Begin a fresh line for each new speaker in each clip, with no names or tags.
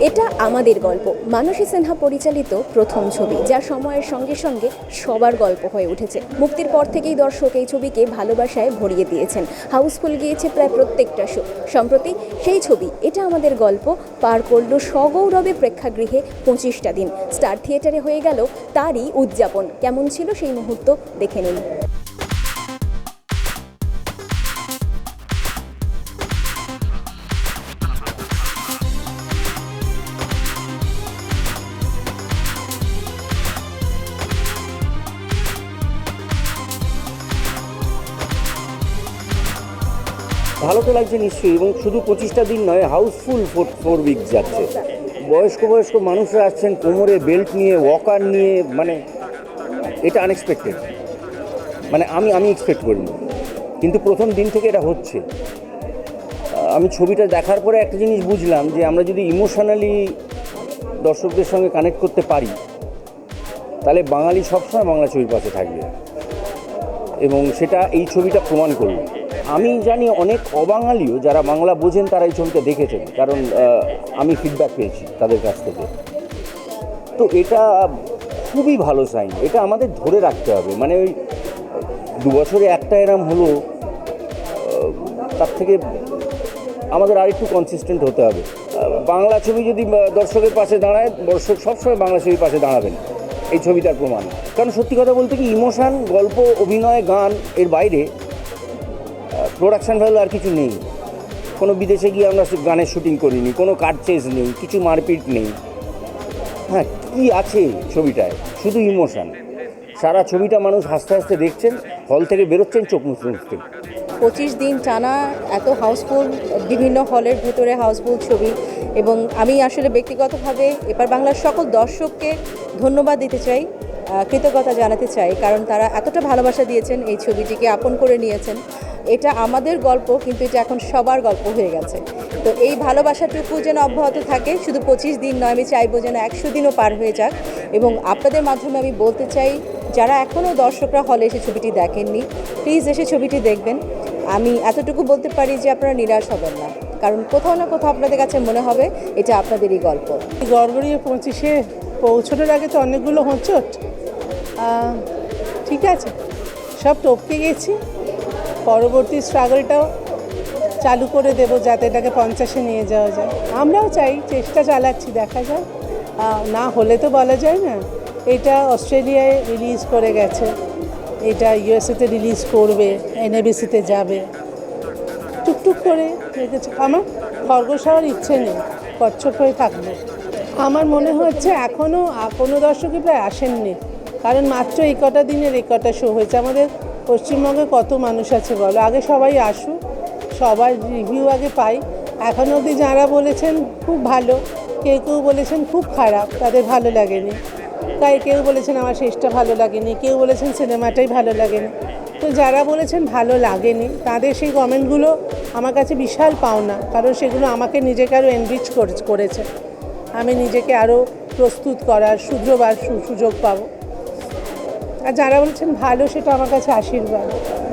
এটা আমাদের গল্প। মানসী সিনহা পরিচালিত প্রথম ছবি যা সময়ের সঙ্গে সঙ্গে সবার গল্প হয়ে উঠেছে। মুক্তির পর থেকেই দর্শক এই ছবিকে ভালোবাসায় ভরিয়ে দিয়েছেন। হাউসফুল গিয়েছে প্রায় প্রত্যেকটা শো। সম্প্রতি সেই ছবি, এটা আমাদের গল্প, পার করল সগৌরবে প্রেক্ষাগৃহে পঁচিশটা দিন। স্টার থিয়েটারে হয়ে গেল তারই উদযাপন। কেমন ছিল সেই মুহূর্ত, দেখে নিন।
ভালো তো লাগছে নিশ্চয়ই, এবং শুধু পঁচিশটা দিন নয় হাউসফুল ফোর ফোর উইক যাচ্ছে। বয়স্ক বয়স্ক মানুষরা আসছেন কোমরে বেল্ট নিয়ে ওয়াকার নিয়ে মানে এটা আনএক্সপেক্টেড মানে আমি আমি এক্সপেক্ট করিনি। কিন্তু প্রথম দিন থেকে এটা হচ্ছে। আমি ছবিটা দেখার পরে একটা জিনিস বুঝলাম যে আমরা যদি ইমোশনালি দর্শকদের সঙ্গে কানেক্ট করতে পারি, তাহলে বাঙালি সবসময় বাংলা ছবির পাশে থাকবে। এবং সেটা এই ছবিটা প্রমাণ করল। আমি জানি অনেক অবাঙালিও যারা বাংলা বোঝেন তারা এই ছবিটা দেখেছেন, কারণ আমি ফিডব্যাক পেয়েছি তাদের কাছ থেকে। তো এটা খুবই ভালো সাইন এটা আমাদের ধরে রাখতে হবে। মানে ওই দু বছরে একটা এরম হলো তার থেকে আমাদের আরেকটু কনসিস্টেন্ট হতে হবে। বাংলা ছবি যদি দর্শকের পাশে দাঁড়ায়, দর্শক সবসময় বাংলা ছবির পাশে দাঁড়াবেন। এই ছবিটার প্রমাণ। কারণ সত্যি কথা বলতে কি, ইমোশান, গল্প, অভিনয়, গান এর বাইরে প্রোডাকশন ভ্যালু আর কিছু নেই। কোনো বিদেশে গিয়ে আমরা গানের শুটিং করিনি, কোনো কাট চেজ নেই, কিছু মারপিট নেই। হ্যাঁ কী আছে ছবিটায়? শুধু ইমোশন সারা ছবিটা মানুষ হাসতে হাসতে দেখছেন হল থেকে বেরোচ্ছেন, চোখ মুছতে মুছতে।
পঁচিশ দিন টানা এত হাউসফুল বিভিন্ন হলের ভেতরে হাউসফুল ছবি এবং আমি আসলে ব্যক্তিগতভাবে এপার বাংলার সকল দর্শককে ধন্যবাদ দিতে চাই কৃতজ্ঞতা জানাতে চাই, কারণ তারা এতটা ভালোবাসা দিয়েছেন এই ছবিটিকে আপন করে নিয়েছেন। এটা আমাদের গল্প, কিন্তু এটা এখন সবার গল্প হয়ে গেছে। তো এই ভালোবাসাটুকু যেন অব্যাহত থাকে, শুধু পঁচিশ দিন নয়, আমি চাইব যেন একশো দিনও পার হয়ে যাক। এবং আপনাদের মাধ্যমে আমি বলতে চাই, যারা এখনও দর্শকরা হলে এসে ছবিটি দেখেননি প্লিজ এসে ছবিটি দেখবেন। আমি এতটুকু বলতে পারি যে আপনারা নিরাশ হবেন না। কারণ কোথাও না কোথাও আপনাদের কাছে মনে হবে, এটা আপনাদেরই গল্প।
গড়গড়িয়ে পঁচিশে পৌঁছানোর আগে তো অনেকগুলো হোঁচট। ঠিক আছে, সব টপকে গেছি। পরবর্তী স্ট্রাগলটাও চালু করে দেবো যাতে এটাকে পঞ্চাশে নিয়ে যাওয়া যায়। আমরাও চাই, চেষ্টা চালাচ্ছি, দেখা যায় না হলে তো বলা যায় না। এটা অস্ট্রেলিয়ায় রিলিজ করে গেছে। এটা ইউএসএতে রিলিজ করবে এনএবিসিতে যাবে। টুকটুক করে রেখেছে। আমার খরগোশ হওয়ার ইচ্ছে নেই, কচ্ছপ হয়ে থাকবে। আমার মনে হচ্ছে এখনও কোনো দর্শকই প্রায় আসেননি। কারণ মাত্র এই কটা দিনের, এই কটা শো হয়েছে। আমাদের পশ্চিমবঙ্গে কত মানুষ আছে বলো? আগে সবাই আসুক, সবার রিভিউ আগে পাই। এখন অবধি যারা বলেছেন খুব ভালো, কেউ কেউ বলেছেন খুব খারাপ, তাদের ভালো লাগেনি। তাই কেউ বলেছেন আমার শেষটা ভালো লাগেনি, কেউ বলেছেন সিনেমাটাই ভালো লাগেনি। তো যারা বলেছেন ভালো লাগেনি, তাদের সেই কমেন্টগুলো আমার কাছে বিশাল পাওনা, কারণ সেগুলো আমাকে নিজেকে আরও এনরিচ করেছে। আমি নিজেকে আরও প্রস্তুত করার শুধরোবার সু- সুযোগ পাবো। আর যারা বলছেন ভালো, সেটা আমার কাছে আশীর্বাদ।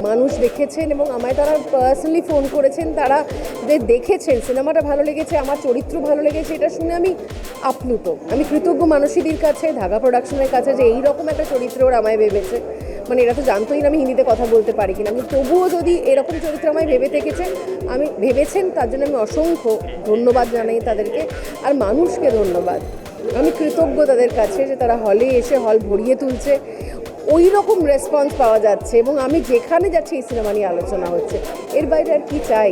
মানুষ দেখেছেন এবং আমায় তারা পার্সোনালি ফোন করেছেন, তারা যে দেখেছেন, সিনেমাটা ভালো লেগেছে, আমার চরিত্র ভালো লেগেছে, এটা শুনে আমি আপ্লুত। আমি কৃতজ্ঞ মানসীদের কাছে ধাগা প্রোডাকশনের কাছে যে এই রকম একটা চরিত্র ওরা আমায় ভেবেছে। মানে এরা তো জানতোই না আমি হিন্দিতে কথা বলতে পারি কিনা। কিন্তু তবুও যদি এরকম চরিত্র আমায় ভেবে থেকেছেন আমি ভেবেছেন, তার জন্য আমি অসংখ্য ধন্যবাদ জানাই তাদেরকে। আর মানুষকে ধন্যবাদ। আমি কৃতজ্ঞ তাদের কাছে যে তারা হলে এসে হল ভরিয়ে তুলছে। ওই রকম রেসপন্স পাওয়া যাচ্ছে এবং আমি যেখানে যাচ্ছি এই সিনেমা নিয়ে আলোচনা হচ্ছে। এর বাইরে আর কি চাই?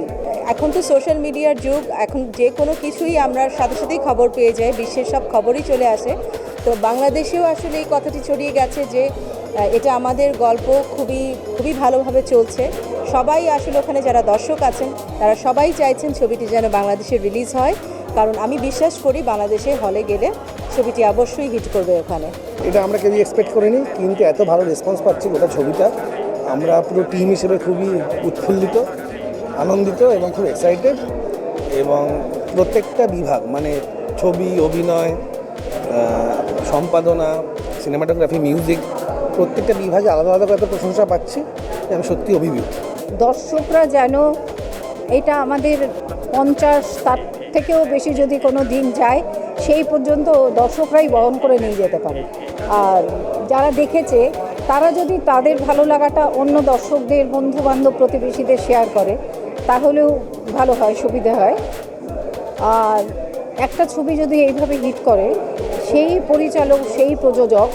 এখন তো সোশ্যাল মিডিয়ার যুগ, এখন যে কোনো কিছুই আমরা সাথে সাথেই খবর পেয়ে যাই, বিশ্বের সব খবরই চলে আসে। তো বাংলাদেশেও আসলে এই কথাটি ছড়িয়ে গেছে যে এটা আমাদের গল্প খুবই খুবই ভালোভাবে চলছে। সবাই আসলে ওখানে যারা দর্শক আছেন, তারা সবাই চাইছেন ছবিটি যেন বাংলাদেশে রিলিজ হয়। কারণ আমি বিশ্বাস করি বাংলাদেশে হলে গেলে ছবিটি অবশ্যই হিট করবে ওখানে।
এটা আমরা কেউই এক্সপেক্ট করিনি কিন্তু এত ভালো রেসপন্স পাচ্ছি গোটা ছবিটা। আমরা পুরো টিম হিসেবে খুবই উৎফুল্লিত আনন্দিত এবং খুব এক্সাইটেড এবং প্রত্যেকটা বিভাগ মানে ছবি অভিনয় সম্পাদনা সিনেমাটোগ্রাফি মিউজিক প্রত্যেকটা বিভাগে আলাদা আলাদা করে এত প্রশংসা পাচ্ছি আমি সত্যি অভিভূত।
দর্শকরা যেন এটা আমাদের পঞ্চাশ তার থেকেও বেশি যদি কোনো দিন যায় সেই পর্যন্ত দর্শকরাই বহন করে নিয়ে যেতে পারে। আর যারা দেখেছে, তারা যদি তাদের ভালো লাগাটা অন্য দর্শকদের বন্ধু বান্ধব প্রতিবেশীদের শেয়ার করে, তাহলেও ভালো হয়, সুবিধা হয়। আর একটা ছবি যদি এইভাবে হিট করে, সেই পরিচালক, সেই প্রযোজক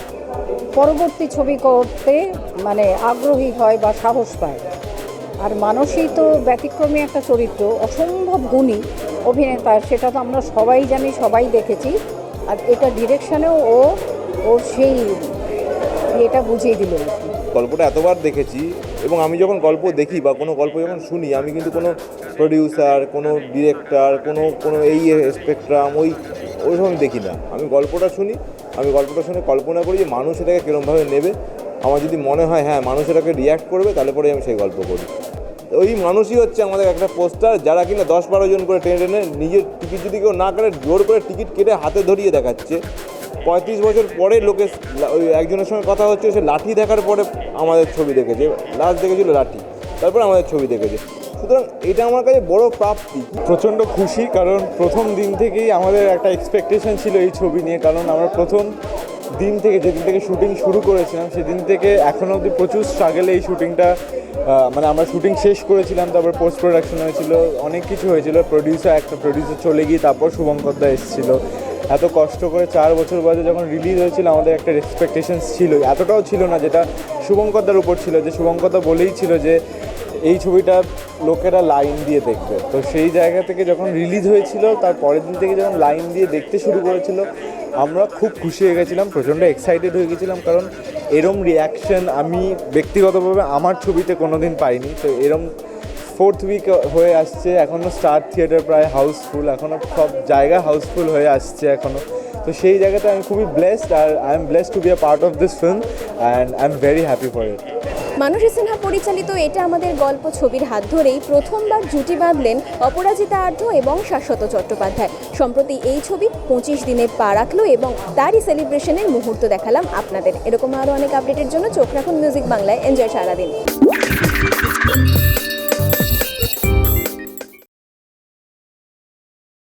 পরবর্তী ছবি করতে মানে আগ্রহী হয় বা সাহস পায়। আর মানসই তো ব্যতিক্রমী একটা চরিত্র, অসম্ভব গুণী। অভিনেতার সেটা তো আমরা সবাই জানি, সবাই দেখেছি। আর এটা ডিরেকশনেও ও ওর সেই এটা বুঝিয়ে দিল।
গল্পটা এতবার দেখেছি এবং আমি যখন গল্প দেখি বা কোনো গল্প যখন শুনি, আমি কিন্তু কোনো প্রডিউসার কোনো ডিরেক্টর কোনো কোনো এই স্পেকট্রাম ওই ওইসব আমি দেখি না। আমি গল্পটা শুনি, আমি গল্পটা শুনে কল্পনা করি যে মানুষ এটাকে কীরমভাবে নেবে। আমার যদি মনে হয় হ্যাঁ মানুষ এটাকে রিয়্যাক্ট করবে, তাহলে পরে আমি সেই গল্প করি। ওই মানুষই হচ্ছে আমাদের একটা পোস্টার, যারা কিনা দশ বারো জন করে টেনে টেনে নিজের টিকিট যদি কেউ না কাটে, জোর করে টিকিট কেটে হাতে ধরিয়ে দেখাচ্ছে। পঁয়ত্রিশ বছর পরে লোকে ওই একজনের সঙ্গে কথা হচ্ছে, সে লাঠি দেখার পরে আমাদের ছবি দেখেছে লাস্ট দেখেছিল লাঠি, তারপরে আমাদের ছবি দেখেছে। সুতরাং এটা আমার কাছে বড় প্রাপ্তি।
প্রচণ্ড খুশি, কারণ প্রথম দিন থেকেই আমাদের একটা এক্সপেকটেশন ছিল এই ছবি নিয়ে, কারণ আমরা প্রথম দিন থেকে, যেদিন থেকে শুটিং শুরু করেছিলাম, সেদিন থেকে এখনও অবধি প্রচুর স্ট্রাগেলে এই শুটিংটা মানে আমরা শুটিং শেষ করেছিলাম, তারপর পোস্ট প্রোডাকশন হয়েছিল, অনেক কিছু হয়েছিল প্রডিউসার একটা প্রডিউসার চলে গিয়ে তারপর শুভঙ্কর দা এসেছিল। এত কষ্ট করে চার বছর বাদে যখন রিলিজ হয়েছিল, আমাদের একটা এক্সপেকটেশনস ছিল এতটাও ছিল না যেটা শুভঙ্করদার উপর ছিল, যে শুভঙ্করদা বলেই ছিল যে এই ছবিটা লোকেরা লাইন দিয়ে দেখবে। তো সেই জায়গা থেকে যখন রিলিজ হয়েছিল, তার পরের দিন থেকে যখন লাইন দিয়ে দেখতে শুরু করেছিল, আমরা খুব খুশি হয়ে গেছিলাম, প্রচণ্ড এক্সাইটেড হয়ে গেছিলাম, কারণ এরম রিয়াকশন আমি ব্যক্তিগতভাবে আমার ছবিতে কোনো দিন পাইনি। তো এরম ফোর্থ উইক হয়ে আসছে এখনও স্টার থিয়েটার প্রায় হাউসফুল এখনও সব জায়গা হাউসফুল হয়ে আসছে এখনও তো সেই জায়গাতে আমি খুবই blessed R I am blessed to be a part of this film and I am very happy for it
Mansi Sinha পরিচালিত এটা আমাদের গল্প ছবির হাত ধরেই প্রথমবার জুটি বাঁধলেন অপরাজিতা আর্ধ এবং শাশ্বত চট্টোপাধ্যায়। সম্প্রতি এই ছবি পঁচিশ দিনে পা রাখল এবং তারই সেলিব্রেশনের মুহূর্ত দেখালাম আপনাদের। এরকম আরও অনেক আপডেটের জন্য চোখ রাখুন মিউজিক বাংলায়। এনজয় সারাদিন।